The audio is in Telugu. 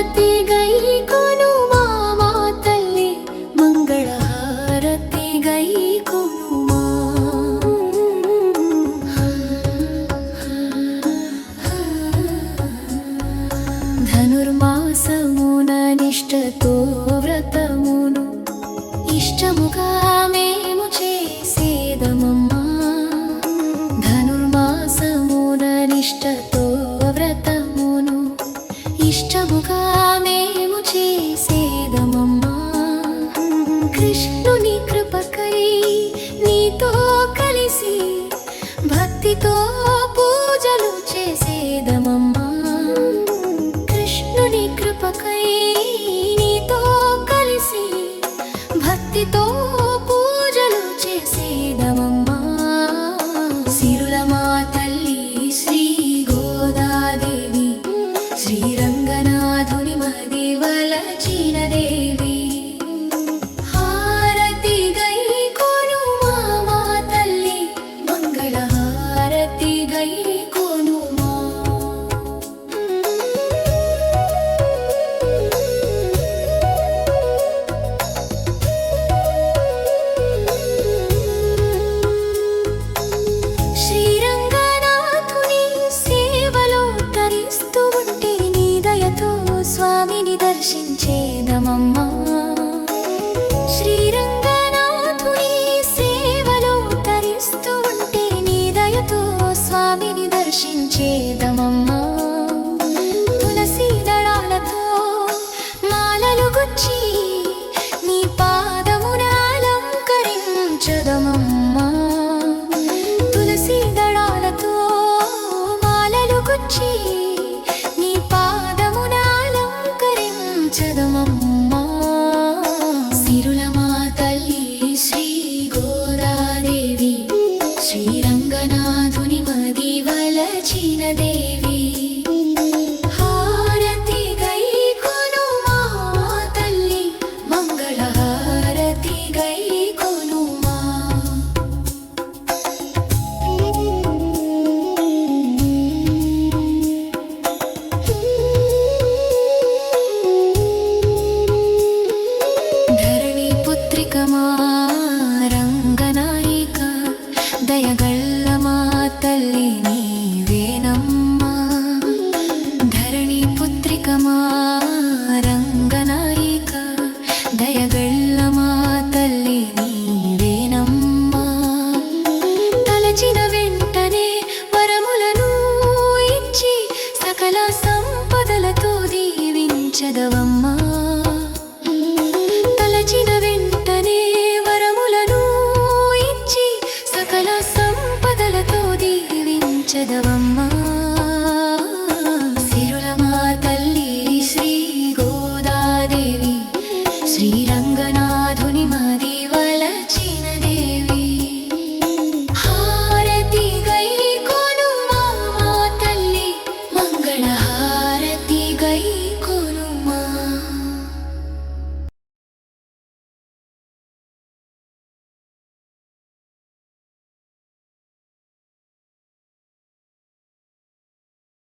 హారతిగైకొను మామా తల్లి మంగళ హారతిగైకొను మా. ధనుర్మాసమున నిష్టతో వ్రతమును ఇష్టముగా మేము చేసేదమమ్మా. ధనుర్మాసమున నిష్టతో ఎదగమమ్మా కృష్ణుని కృపకై నీతో కలిసి భక్తితో పూజలు చేసేదమమ్మా. mama చదవమ్మా. తలచిన వెంటనే వరములను ఇచ్చి సకల సంపదలతో దీవించదవమ్మా.